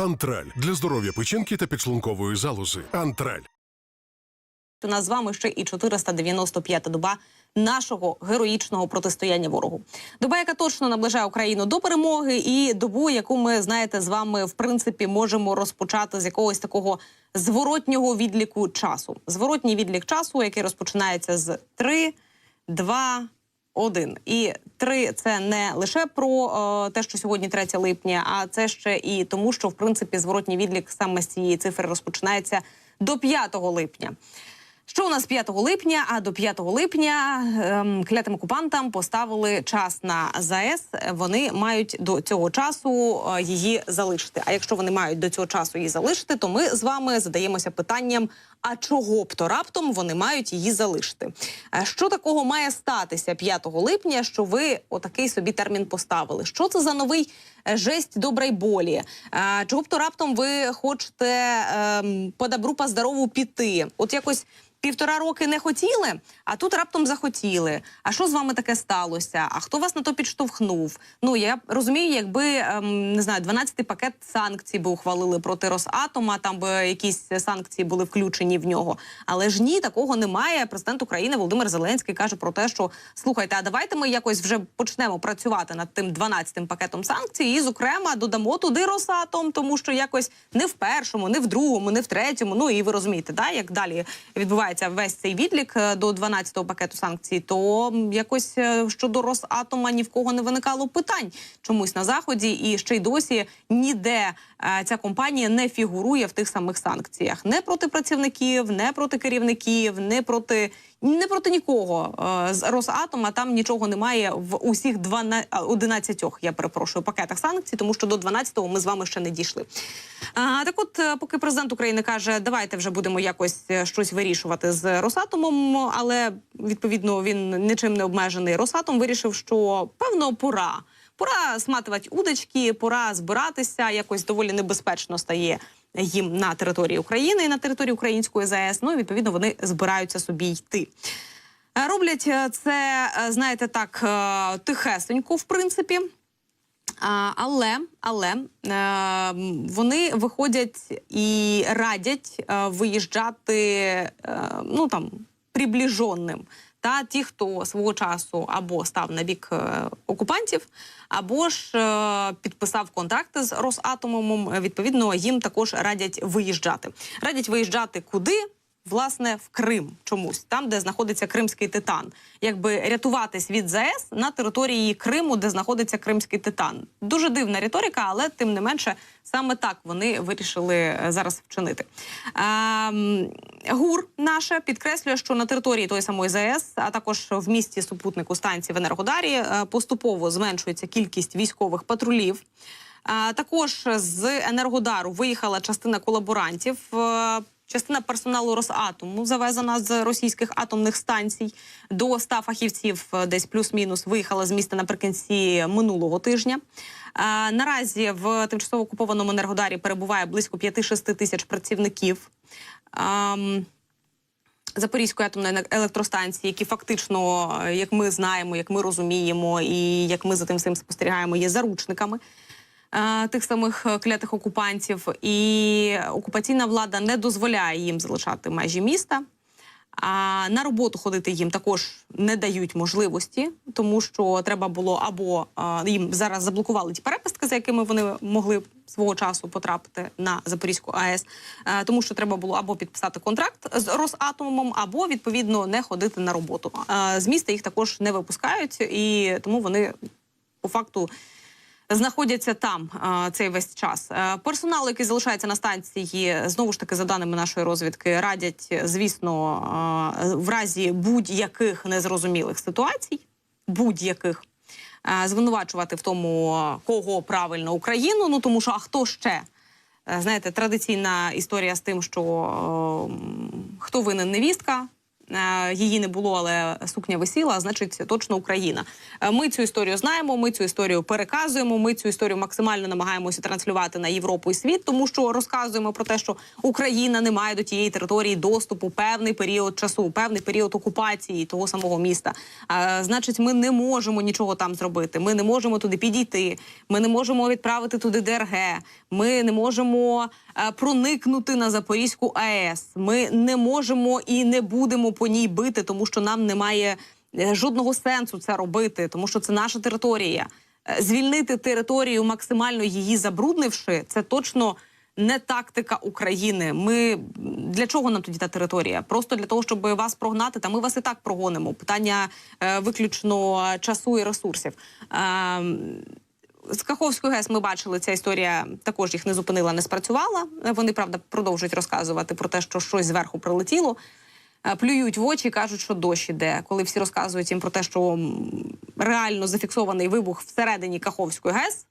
Антраль для здоров'я печінки та підшлункової залози. Антраль. У нас з вами ще і 495-та доба нашого героїчного протистояння ворогу. Доба, яка точно наближає Україну до перемоги, і добу, яку ми знаєте, з вами в принципі можемо розпочати з якогось такого зворотнього відліку часу. Зворотній відлік часу, який розпочинається з 3, 2, 1. І 3 – це не лише про е, те, що сьогодні 3 липня, а це ще і тому, що в принципі зворотній відлік саме з цієї цифри розпочинається до 5 липня. Що у нас 5 липня? А до 5 липня ем, клятим окупантам поставили час на ЗАЕС. Вони мають до цього часу е, її залишити. А якщо вони мають до цього часу її залишити, то ми з вами задаємося питанням: а чого б то раптом вони мають її залишити? Що такого має статися 5 липня, що ви отакий собі термін поставили? Що це за новий е, жесть доброї болі? Чого б то раптом ви хочете ем, по добру, по здорову піти? От якось. Півтора роки не хотіли, а тут раптом захотіли. А що з вами таке сталося? А хто вас на то підштовхнув? Ну я розумію, якби ем, не знаю, 12-й пакет санкцій би ухвалили проти Росатома, там би якісь санкції були включені в нього. Але ж ні, такого немає. Президент України Володимир Зеленський каже про те, що слухайте, а давайте ми якось вже почнемо працювати над тим 12-тим пакетом санкцій, і зокрема додамо туди Росатом, тому що якось не в першому, не в другому, не в третьому. Ну і ви розумієте, да, як далі відбувається весь цей відлік е, до 12-го пакету санкцій, то якось е, щодо Росатома ні в кого не виникало питань чомусь на заході, і ще й досі ніде е, ця компанія не фігурує в тих самих санкціях. Не проти працівників, не проти керівників, не проти. Не проти нікого Е, з Росатома там нічого немає в усіх 12, а, 11, я перепрошую, пакетах санкцій, тому що до 12-го ми з вами ще не дійшли. А, так от, е, поки президент України каже, давайте вже будемо якось е, щось вирішувати з Росатомом, але відповідно він нічим не обмежений. Росатом вирішив, що певно пора. Пора сматувати удочки, пора збиратися. Якось доволі небезпечно стає їм на території України і на території української ЗАЕС. Ну і відповідно вони збираються собі йти. Е, Роблять е, це, е, знаєте, так тихесенько, в принципі. Але але вони виходять і радять виїжджати ну там приближеним. Та ті, хто свого часу або став на бік е, окупантів, або ж е, підписав контракти з Росатомом. Відповідно, їм також радять виїжджати. Радять виїжджати куди? Власне, в Крим чомусь, там, де знаходиться Кримський титан, якби рятуватись від ЗАЕС на території Криму, де знаходиться Кримський титан. Дуже дивна риторика, але тим не менше, саме так вони вирішили е, зараз вчинити. Ем, ГУР наше підкреслює, що на території тої самої ЗАЕС, а також в місті супутнику станції в Енергодарі, е, поступово зменшується кількість військових патрулів. Також з Енергодару виїхала частина колаборантів. е, Частина персоналу Росатому завезена з російських атомних станцій до 100 фахівців, е, десь плюс-мінус, виїхала з міста наприкінці минулого тижня. Е, наразі в тимчасово окупованому Енергодарі перебуває близько 5-6 тисяч працівників. Запорізької атомної електростанції, які фактично, е, як ми знаємо, як ми розуміємо, і як ми за тим всім спостерігаємо, є заручниками е, тих самих е, клятих окупантів. І окупаційна влада не дозволяє їм залишати межі міста. А на роботу ходити їм також не дають можливості, тому що треба було або а, їм зараз заблокували ті перепустки, за якими вони могли свого часу потрапити на Запорізьку АЕС, е, тому що треба було або підписати контракт з Росатомом, або відповідно не ходити на роботу. Е, З міста їх також не випускають, і тому вони по факту знаходяться там а, цей весь час. Е, Персонал, який залишається на станції, знову ж таки, за даними нашої розвідки, радять, звісно, а, в разі будь-яких незрозумілих ситуацій, будь-яких. Е, Звинувачувати в тому, кого правильно Україну. Ну тому що а хто ще? Е, Знаєте, традиційна історія з тим, що е, хто винен невістка, Її не було, але сукня висіла, значить, точно Україна. Е, Ми цю історію знаємо. Ми цю історію переказуємо. Ми цю історію максимально намагаємося транслювати на Європу і світ, тому що розказуємо про те, що Україна не має до тієї території доступу певний період часу, певний період окупації того самого міста. А, значить, ми не можемо нічого там зробити. Ми не можемо туди підійти. Ми не можемо відправити туди ДРГ. Ми не можемо е, проникнути на Запорізьку АЕС. Ми не можемо і не будемо по ній бити, тому що нам немає е, жодного сенсу це робити, тому що це наша територія. Е, Звільнити територію, максимально її забруднивши, це точно не тактика України. Ми для чого нам тоді та територія? Просто для того, щоб вас прогнати. Та ми вас і так прогонимо. Питання е, виключно часу і ресурсів. Е, з Каховської ГЕС ми бачили, ця історія також їх не зупинила, не спрацювала. Вони правда продовжують розказувати про те, що щось зверху прилетіло. Е, Плюють в очі, кажуть, що дощ іде. Коли всі розказують їм про те, що реально зафіксований вибух всередині Каховської ГЕС.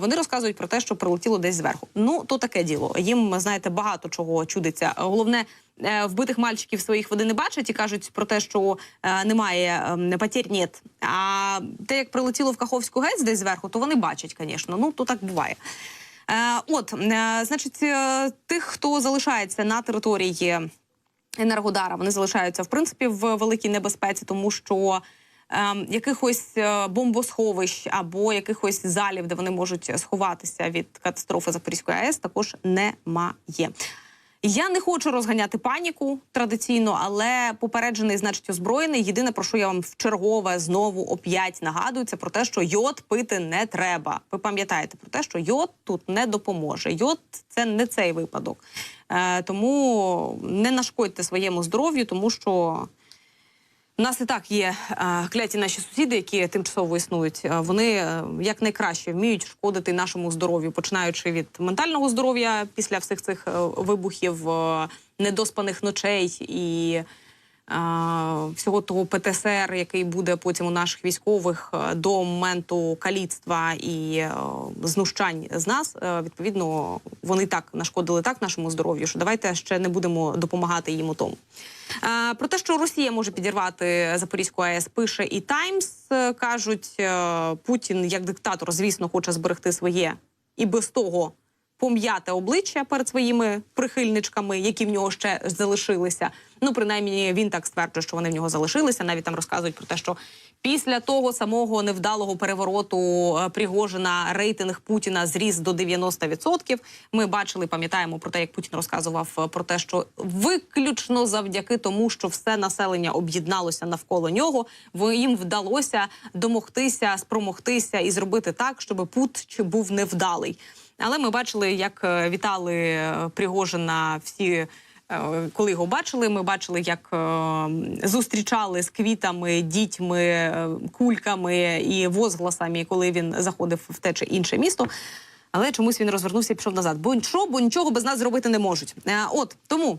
Вони розказують про те, що прилетіло десь зверху. Ну то таке діло. Їм знаєте багато чого чудиться. Головне, е, вбитих мальчиків своїх вони не бачать і кажуть про те, що е, немає ем, потерь нет. А те, як прилетіло в Каховську ГЕС десь зверху, то вони бачать, звісно. Ну то так буває. Е, От, значить, тих, хто залишається на території Енергодара, вони залишаються в принципі в великій небезпеці, тому що якихось е, бомбосховищ або якихось залів, де вони можуть сховатися від катастрофи Запорізької АЕС, також немає. Я не хочу розганяти паніку традиційно, але попереджений, значить, озброєний. Єдине, про що я вам в чергове знову оп'ять нагадую, це про те, що йод пити не треба. Ви пам'ятаєте про те, що йод тут не допоможе. Йод це не цей випадок. Е, тому не нашкодьте своєму здоров'ю, тому що. У нас і так є е, кляті наші сусіди, які тимчасово існують. Е, Вони як найкраще вміють шкодити нашому здоров'ю, починаючи від ментального здоров'я після всіх цих е, вибухів, е, недоспаних ночей і е, всього того ПТСР, який буде потім у наших військових е, до моменту каліцтва і е, знущань з нас. Е, Відповідно, вони так нашкодили так нашому здоров'ю, що давайте ще не будемо допомагати їм у тому. Про те, що Росія може підірвати Запорізьку АЕС, пише і Таймс. Кажуть, Путін як диктатор, звісно, хоче зберегти своє і без того пом'яте обличчя перед своїми прихильничками, які в нього ще залишилися. Ну, принаймні, він так стверджує, що вони в нього залишилися. Навіть там розказують про те, що після того самого невдалого перевороту е, Пригожина рейтинг Путіна зріс до 90%. Ми бачили, пам'ятаємо про те, як Путін розказував е, про те, що виключно завдяки тому, що все населення об'єдналося навколо нього, їм вдалося домогтися, спромогтися і зробити так, щоб Путч був невдалий. Але ми бачили, як е, вітали Пригожина всі. Е, Коли його бачили, ми бачили, як е, зустрічали з квітами, дітьми, е, кульками і возгласами, коли він заходив в те чи інше місто. Але чомусь він розвернувся і пішов назад. Бо нічого, бо нічого без нас зробити не можуть. От тому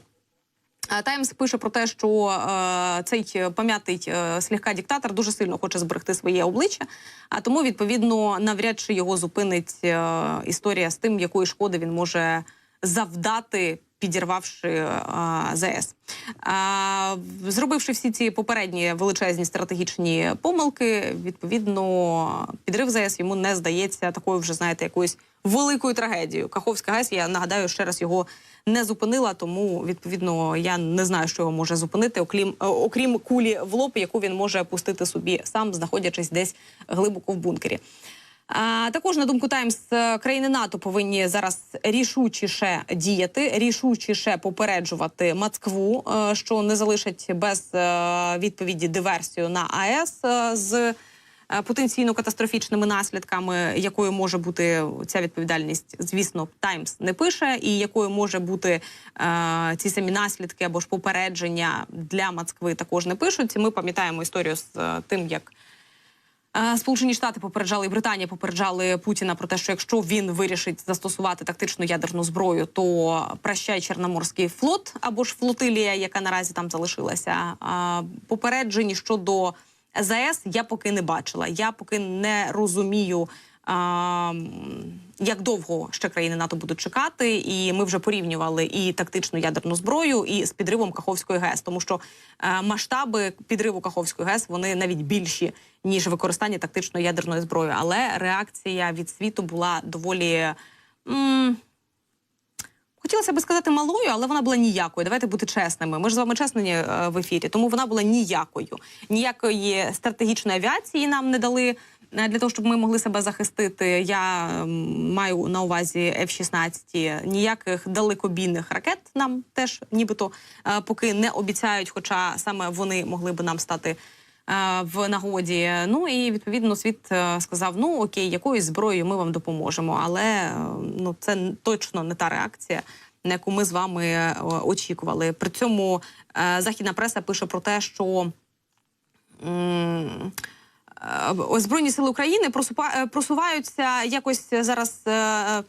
Таймс пише про те, що е, цей пам'ятий е, слегка диктатор дуже сильно хоче зберегти своє обличчя, а тому відповідно навряд чи його зупинить е, історія з тим, якої шкоди він може завдати. Підірвавши е, ЗС, а, зробивши всі ці попередні величезні стратегічні помилки, відповідно, підрив ЗС йому не здається такою вже знаєте якоюсь великою трагедією. Каховська ГЕС, я нагадаю, ще раз його не зупинила, тому відповідно я не знаю, що його може зупинити, окрім е, окрім кулі в лоб, яку він може пустити собі сам, знаходячись десь глибоко в бункері. Також на думку Таймс, е, країни НАТО повинні зараз рішучіше діяти, рішучіше попереджувати Москву, е, що не залишать без е, відповіді диверсію на АЕС з потенційно катастрофічними наслідками, якою може бути ця відповідальність, звісно, Таймс не пише, і якою може бути ці самі наслідки або ж попередження для Москви також не пишуть. Ми пам'ятаємо історію з тим, як. Е, Сполучені Штати попереджали Британія попереджали Путіна про те, що якщо він вирішить застосувати тактичну ядерну зброю, то прощай Чорноморський флот або ж флотилія, яка наразі там залишилася. Попереджені щодо ЗАЕС я поки не бачила. Я поки не розумію. Як довго ще країни НАТО будуть чекати, і ми вже порівнювали і тактичну ядерну зброю, і з підривом Каховської ГЕС, тому що е, масштаби підриву Каховської ГЕС вони навіть більші ніж використання тактичної ядерної зброї. Але реакція від світу була доволі. м, Хотілося би сказати малою, але вона була ніякою. Давайте бути чесними. Ми ж з вами чесні е, в ефірі, тому вона була ніякою. Ніякої стратегічної авіації нам не дали для того, щоб ми могли себе захистити. Я маю на увазі F-16. Ніяких далекобійних ракет нам теж нібито е, поки не обіцяють, хоча саме вони могли би нам стати е, в нагоді. Ну і відповідно світ е, сказав: ну окей, якоюсь зброєю ми вам допоможемо. Але е, ну це точно не та реакція, на яку ми з вами е, очікували. При цьому е, західна преса пише про те, що. м, е, Збройні сили України просупа- е, просуваються якось зараз е, е,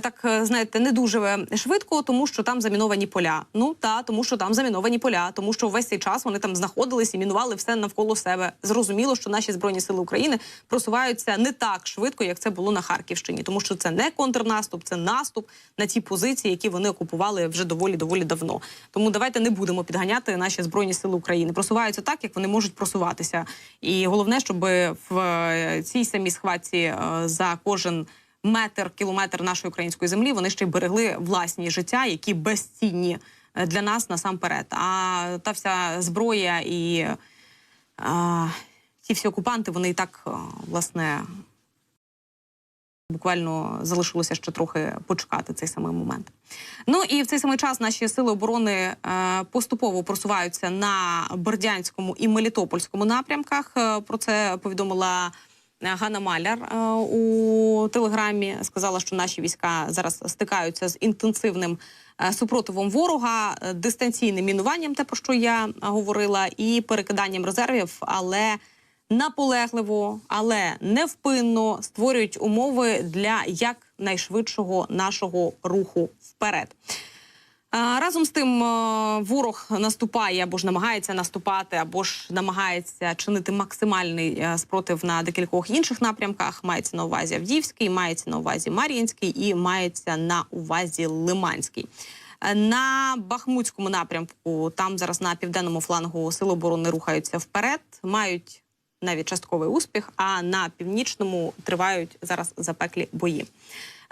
так, е, знаєте, не дуже швидко, тому що там заміновані поля. Ну та тому, що там заміновані поля, тому що весь цей час вони там знаходились і мінували все навколо себе. Зрозуміло, що наші збройні сили України просуваються не так швидко, як це було на Харківщині, тому що це не контрнаступ, це наступ на ті позиції, які вони окупували вже доволі доволі давно. Тому давайте не будемо підганяти наші збройні сили України. Просуваються так, як вони можуть просуватися. І головне, щоб в е, цій самій схватці е, за кожен метр, кілометр нашої української землі вони ще й берегли власні життя, які безцінні е, для нас насамперед. А та вся зброя і а, ті всі окупанти, вони і так е, власне. Буквально залишилося ще трохи почекати цей самий момент. Ну і в цей самий час наші сили оборони е, поступово просуваються на Бердянському і Мелітопольському напрямках. Про це повідомила Ганна Маляр е, у телеграмі. Сказала, що наші війська зараз стикаються з інтенсивним е, супротивом ворога, е, дистанційним мінуванням, те про що я говорила, і перекиданням резервів, але наполегливо, але невпинно створюють умови для якнайшвидшого нашого руху вперед. Разом з тим, е, ворог наступає або ж намагається наступати, або ж намагається чинити максимальний е, спротив на декількох інших напрямках. Мається на увазі Авдіївський, мається на увазі Мар'їнський і мається на увазі Лиманський. Е, На Бахмутському напрямку, там зараз на південному флангу сили оборони рухаються вперед, мають навіть частковий успіх. А на північному тривають зараз запеклі бої.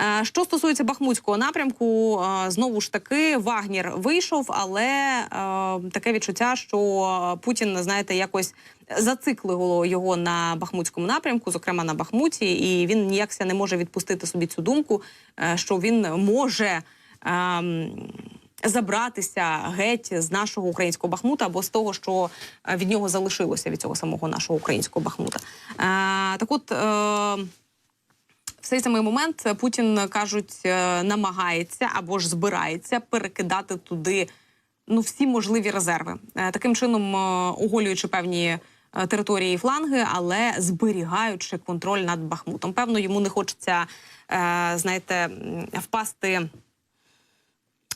Е, Що стосується Бахмутського напрямку, е, знову ж таки Вагнір вийшов, але е, таке відчуття, що Путін, знаєте, якось зациклило його на Бахмутському напрямку, зокрема на Бахмуті, і він ніякся не може відпустити собі цю думку, що він може. ем, Забратися геть з нашого українського бахмута або з того, що від нього залишилося від цього самого нашого українського бахмута. Так от в цей самий момент Путін кажуть, е, намагається або ж збирається перекидати туди ну всі можливі резерви, Е, таким чином е, оголюючи певні е, території і фланги, але зберігаючи контроль над Бахмутом. Певно, йому не хочеться, е, знаєте, впасти.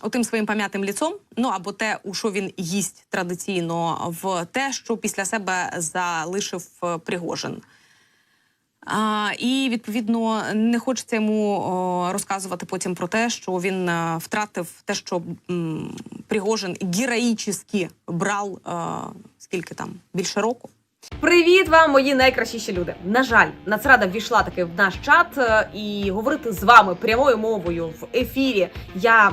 Отим своїм пам'ятим ліцом, ну або те, у що він їсть традиційно, в те, що після себе залишив е, Пригожин. А, і відповідно не хочеться йому розказувати потім про те, що він е, втратив те, що Пригожин героїчно брав е, скільки там більше року. Привіт вам, мої найкращіші люди. На жаль, Нацрада ввійшла таки в наш чат е, і говорити з вами прямою мовою в ефірі я